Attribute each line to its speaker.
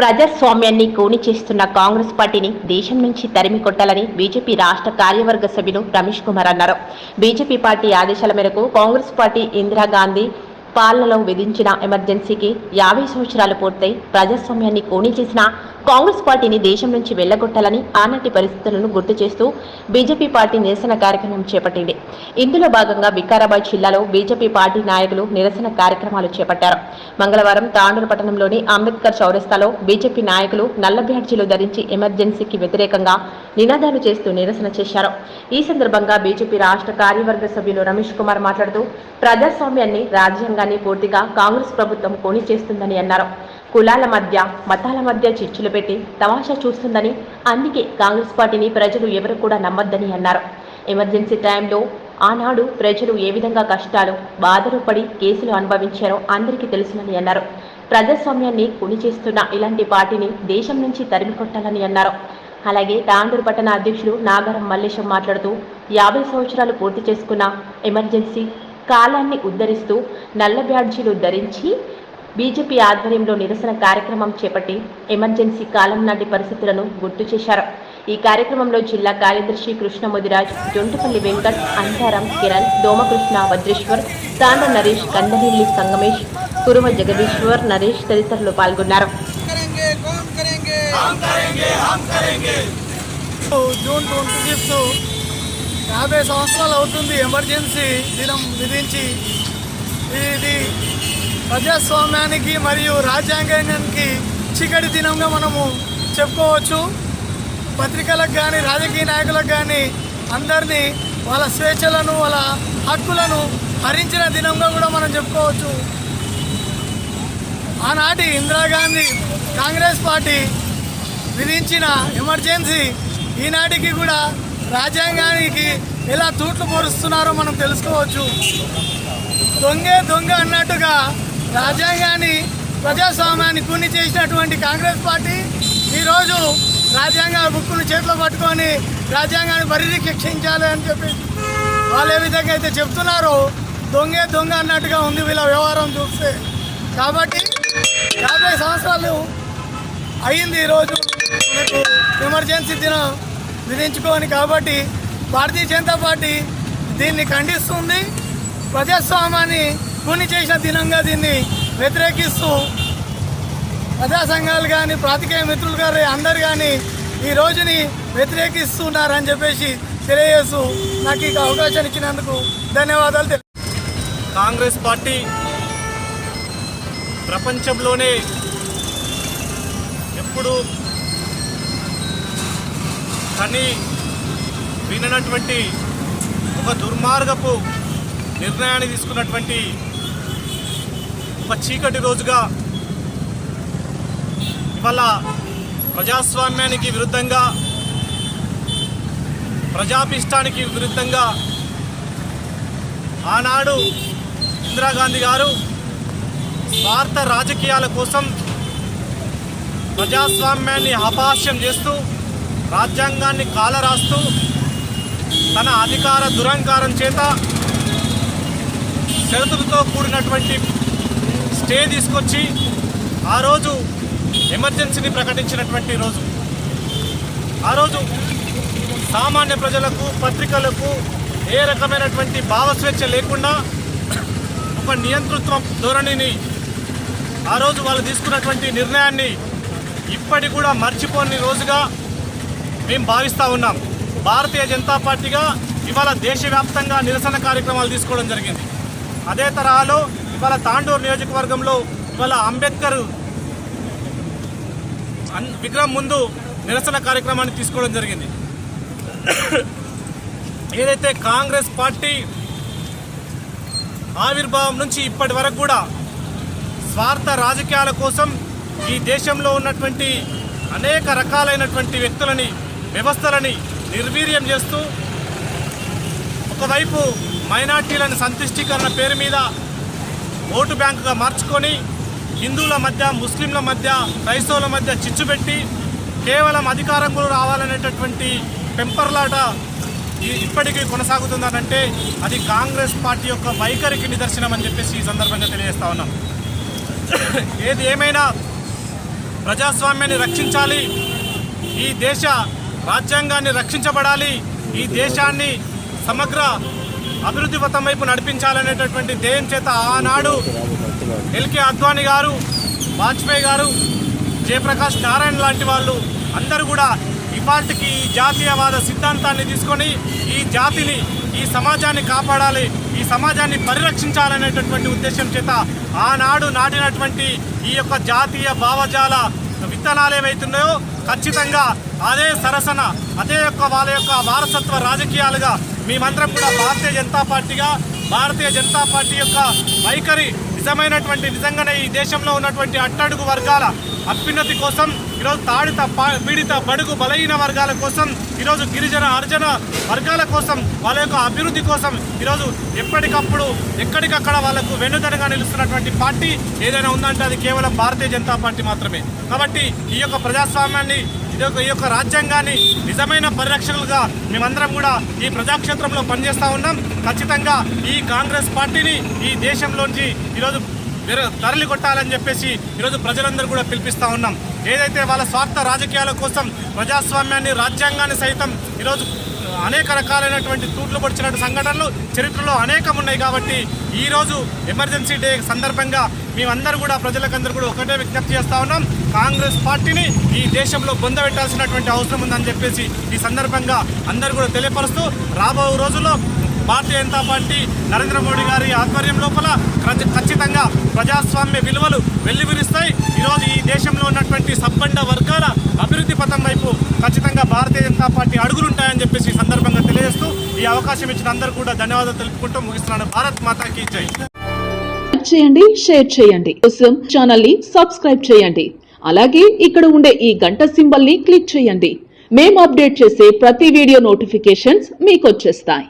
Speaker 1: ప్రజాస్వామ్యాన్ని కూని చేస్తున్న కాంగ్రెస్ పార్టీని దేశం నుంచి తరిమి కొట్టాలని బీజేపీ రాష్ట్ర కార్యవర్గ సభ్యులు రమేష్ కుమార్ అన్నారు. బీజేపీ పార్టీ ఆదేశాల మేరకు కాంగ్రెస్ పార్టీ ఇందిరాగాంధీ పాలనలో విధించిన ఎమర్జెన్సీకి యాభై సంవత్సరాలు పూర్తయి ప్రజాస్వామ్యాన్ని కూని చేసిన కాంగ్రెస్ పార్టీని దేశం నుంచి వెళ్ళగొట్టాలని ఆనాటి పరిస్థితులను గుర్తు చేస్తూ బీజేపీ పార్టీ నిరసన కార్యక్రమం చేపట్టింది. ఇందులో భాగంగా వికారాబాద్ జిల్లాలో బీజేపీ పార్టీ నాయకులు నిరసన కార్యక్రమాలు చేపట్టారు. మంగళవారం తాండూరు పట్టణంలోని అంబేద్కర్ చౌరస్తాలో బీజేపీ నాయకులు నల్ల బ్యాడ్జీలు ధరించి ఎమర్జెన్సీకి వ్యతిరేకంగా నినాదాలు చేస్తూ నిరసన చేశారు. ఈ సందర్భంగా బీజేపీ రాష్ట్ర కార్యవర్గ సభ్యులు రమేష్ కుమార్ మాట్లాడుతూ ప్రజాస్వామ్యాన్ని రాజ్యాంగాన్ని పూర్తిగా కాంగ్రెస్ ప్రభుత్వం కోని చేస్తుందని అన్నారు. కులాల మధ్య మతాల మధ్య చిచ్చులు పెట్టి తమాషా చూస్తుందని అందుకే కాంగ్రెస్ పార్టీని ప్రజలు ఎవరు కూడా నమ్మొద్దని అన్నారు. ఎమర్జెన్సీ టైంలో ఆనాడు ప్రజలు ఏ విధంగా కష్టాలు బాధలు పడి కేసులు అనుభవించారో అందరికీ తెలుసునని అన్నారు. ప్రజాస్వామ్యాన్ని కుని చేస్తున్న ఇలాంటి పార్టీని దేశం నుంచి తరిమి కొట్టాలని అన్నారు. అలాగే తాండూరు పట్టణ అధ్యక్షుడు నాగరం మల్లేశం మాట్లాడుతూ యాభై సంవత్సరాలు పూర్తి చేసుకున్న ఎమర్జెన్సీ కాలాన్ని ఉద్ధరిస్తూ నల్ల బ్యాడ్జీలు ధరించి బీజేపీ ఆధ్వర్యంలో నిరసన కార్యక్రమం చేపట్టి ఎమర్జెన్సీ కాలం నాటి పరిస్థితులను గుర్తు చేశారు. ఈ కార్యక్రమంలో జిల్లా కార్యదర్శి కృష్ణ ముదిరాజ్ జొంటపల్లి వెంకట్ అంధారం కిరణ్ దోమకృష్ణ వజ్రేశ్వర్ తాండ నరేష్ కందనెల్లి సంగమేష్ కురువ జగదీశ్వర్ నరేష్ తదితరులు పాల్గొన్నారు.
Speaker 2: జూన్ యాభై సంవత్సరాలు అవుతుంది ఎమర్జెన్సీ దినం విధించి. ఇది ప్రజాస్వామ్యానికి మరియు రాజ్యాంగానికి చీకటి దినంగా మనము చెప్పుకోవచ్చు. పత్రికలకు కానీ రాజకీయ నాయకులకు కానీ అందరినీ వాళ్ళ స్వేచ్ఛలను వాళ్ళ హక్కులను హరించిన దినంగా కూడా మనం చెప్పుకోవచ్చు. ఆనాటి ఇందిరాగాంధీ కాంగ్రెస్ పార్టీ విధించిన ఎమర్జెన్సీ ఈనాటికి కూడా రాజ్యాంగానికి ఎలా తూట్లు పోరుస్తున్నారో మనం తెలుసుకోవచ్చు. దొంగే దొంగ అన్నట్టుగా రాజ్యాంగాన్ని ప్రజాస్వామ్యాన్ని కూని చేసినటువంటి కాంగ్రెస్ పార్టీ ఈరోజు రాజ్యాంగ బుక్కును చేతిలో పట్టుకొని రాజ్యాంగాన్ని పరిరక్షించాలి అని చెప్పి వాళ్ళు ఏ విధంగా అయితే చెప్తున్నారో దొంగే దొంగ అన్నట్టుగా ఉంది వీళ్ళ వ్యవహారం చూస్తే. కాబట్టి యాభై సంవత్సరాలు అయ్యింది ఈరోజు మీకు ఎమర్జెన్సీ దినం విధించుకోని కాబట్టి భారతీయ జనతా పార్టీ దీన్ని ఖండిస్తుంది. ప్రజాస్వామ్యాన్ని కూని చేసిన దినంగా దీన్ని వ్యతిరేకిస్తూ ప్రజా సంఘాలు కానీ ప్రాతికేయ మిత్రులు గారు అందరు కానీ ఈ రోజుని వ్యతిరేకిస్తున్నారని చెప్పేసి తెలియజేస్తూ నాకు ఈ అవకాశాన్ని ఇచ్చినందుకు ధన్యవాదాలు తెలి
Speaker 3: కాంగ్రెస్ పార్టీ ప్రపంచంలోనే ఎప్పుడు కానీ విననటువంటి ఒక దుర్మార్గపు నిర్ణయాన్ని తీసుకున్నటువంటి ఒక చీకటి రోజుగా ఇవాళ ప్రజాస్వామ్యానికి విరుద్ధంగా ప్రజాభిష్టానికి విరుద్ధంగా ఆనాడు ఇందిరాగాంధీ గారు స్వార్థ రాజకీయాల కోసం ప్రజాస్వామ్యాన్ని అపహాస్యం చేస్తూ రాజ్యాంగాన్ని కాలరాస్తూ తన అధికార దురహంకారం చేత షరతులతో కూడినటువంటి స్టే తీసుకొచ్చి ఆ రోజు ఎమర్జెన్సీని ప్రకటించినటువంటి రోజు. ఆ రోజు సామాన్య ప్రజలకు పత్రికలకు ఏ రకమైనటువంటి భావస్వేచ్ఛ లేకుండా ఒక నియంతృత్వ ధోరణిని ఆ రోజు వాళ్ళు తీసుకున్నటువంటి నిర్ణయాన్ని ఇప్పటి కూడా మర్చిపోని రోజుగా మేము భావిస్తూ ఉన్నాం. భారతీయ జనతా పార్టీగా ఇవాళ దేశవ్యాప్తంగా నిరసన కార్యక్రమాలు తీసుకోవడం జరిగింది. అదే తరహాలో ఇవాళ తాండూరు నియోజకవర్గంలో ఇవాళ అంబేద్కర్ అన్- విగ్రహం ముందు నిరసన కార్యక్రమాన్ని తీసుకోవడం జరిగింది. ఏదైతే కాంగ్రెస్ పార్టీ ఆవిర్భావం నుంచి ఇప్పటి వరకు కూడా స్వార్థ రాజకీయాల కోసం ఈ దేశంలో ఉన్నటువంటి అనేక రకాలైనటువంటి వ్యక్తులని వ్యవస్థలని నిర్వీర్యం చేస్తూ ఒకవైపు మైనార్టీలను సంతుష్టీకరణ పేరు మీద ఓటు బ్యాంకుగా మార్చుకొని హిందువుల మధ్య ముస్లింల మధ్య క్రైస్తవుల మధ్య చిచ్చు పెట్టి కేవలం అధికారం కూడా రావాలనేటటువంటి పెంపర్లాట ఇప్పటికీ కొనసాగుతుందనంటే అది కాంగ్రెస్ పార్టీ యొక్క వైఖరికి నిదర్శనం అని చెప్పేసి ఈ సందర్భంగా తెలియజేస్తా ఉన్నాం. ఏది ఏమైనా ప్రజాస్వామ్యాన్ని రక్షించాలి ఈ దేశ రాజ్యాంగాన్ని రక్షించబడాలి ఈ దేశాన్ని సమగ్ర అభివృద్ధి పథం వైపు నడిపించాలనేటటువంటి ధ్యేయం చేత ఆనాడు ఎల్కే అద్వానీ గారు వాజ్పేయి గారు జయప్రకాష్ నారాయణ లాంటి వాళ్ళు అందరూ కూడా ఇవాటికి ఈ జాతీయవాద సిద్ధాంతాన్ని తీసుకొని ఈ జాతిని ఈ సమాజాన్ని కాపాడాలి ఈ సమాజాన్ని పరిరక్షించాలనేటటువంటి ఉద్దేశం చేత ఆనాడు నాటినటువంటి ఈ యొక్క జాతీయ భావజాల విత్తనాలు ఏవైతున్నాయో ఖచ్చితంగా అదే సరసన అదే యొక్క వాళ్ళ యొక్క వారసత్వ రాజకీయాలుగా మేమందరం కూడా భారతీయ జనతా పార్టీగా భారతీయ జనతా పార్టీ యొక్క వైఖరి నిజమైనటువంటి నిజంగానే ఈ దేశంలో ఉన్నటువంటి అట్టడుగు వర్గాల అభ్యున్నతి కోసం ఈరోజు తాడిత పీడిత బడుగు బలహీన వర్గాల కోసం ఈరోజు గిరిజన అర్జన వర్గాల కోసం వాళ్ళ యొక్క అభివృద్ధి కోసం ఈరోజు ఎప్పటికప్పుడు ఎక్కడికక్కడ వాళ్ళకు వెన్నుదనగా నిలుస్తున్నటువంటి పార్టీ ఏదైనా ఉందంటే అది కేవలం భారతీయ జనతా పార్టీ మాత్రమే. కాబట్టి ఈ యొక్క ప్రజాస్వామ్యాన్ని ఇది ఈ యొక్క రాజ్యాంగాన్ని నిజమైన పరిరక్షకులుగా మేమందరం కూడా ఈ ప్రజాక్షేత్రంలో పనిచేస్తూ ఉన్నాం. ఖచ్చితంగా ఈ కాంగ్రెస్ పార్టీని ఈ దేశంలోంచి ఈరోజు వేరే- తరలి కొట్టాలని చెప్పేసి ఈరోజు ప్రజలందరూ కూడా పిలిపిస్తూ ఉన్నాం. ఏదైతే వాళ్ళ స్వార్థ రాజకీయాల కోసం ప్రజాస్వామ్యాన్ని రాజ్యాంగాన్ని సైతం ఈరోజు అనేక రకాలైనటువంటి తూట్లు పొడిచినటువంటి సంఘటనలు చరిత్రలో అనేకం ఉన్నాయి కాబట్టి ఈరోజు ఎమర్జెన్సీ డే సందర్భంగా మేమందరూ కూడా ప్రజలకందరూ కూడా ఒకటే విజ్ఞప్తి చేస్తూ ఉన్నాం. కాంగ్రెస్ పార్టీని ఈ దేశంలో పొందబెట్టాల్సినటువంటి అవసరం ఉందని చెప్పేసి ఈ సందర్భంగా అందరూ కూడా తెలియపరుస్తూ రాబో రోజుల్లో భారతీయ జనతా పార్టీ నరేంద్ర మోడీ గారి ఆధ్వర్యం లోపల ఖచ్చితంగా ప్రజాస్వామ్య విలువలు వెల్లివిరుస్తాయి. ఈరోజు ఈ దేశంలో ఉన్నటువంటి సబ్బండ వర్గాల అభివృద్ధి పథం వైపు ఖచ్చితంగా భారతీయ జనతా పార్టీ అడుగులుంటాయని చెప్పేసి ఈ సందర్భంగా తెలియజేస్తూ ఈ అవకాశం ఇచ్చిన అందరూ కూడా ధన్యవాదాలు తెలుపుకుంటూ ముగిస్తున్నాను. భారత్ మాతాకి జై.
Speaker 4: చేయండి షేర్ చేయండి. కోసం ఛానల్ని సబ్స్క్రైబ్ చేయండి. అలాగే ఇక్కడ ఉండే ఈ గంట సింబల్ని క్లిక్ చేయండి. మేము అప్డేట్ చేసే ప్రతి వీడియో నోటిఫికేషన్స్ మీకు వచ్చేస్తాయి.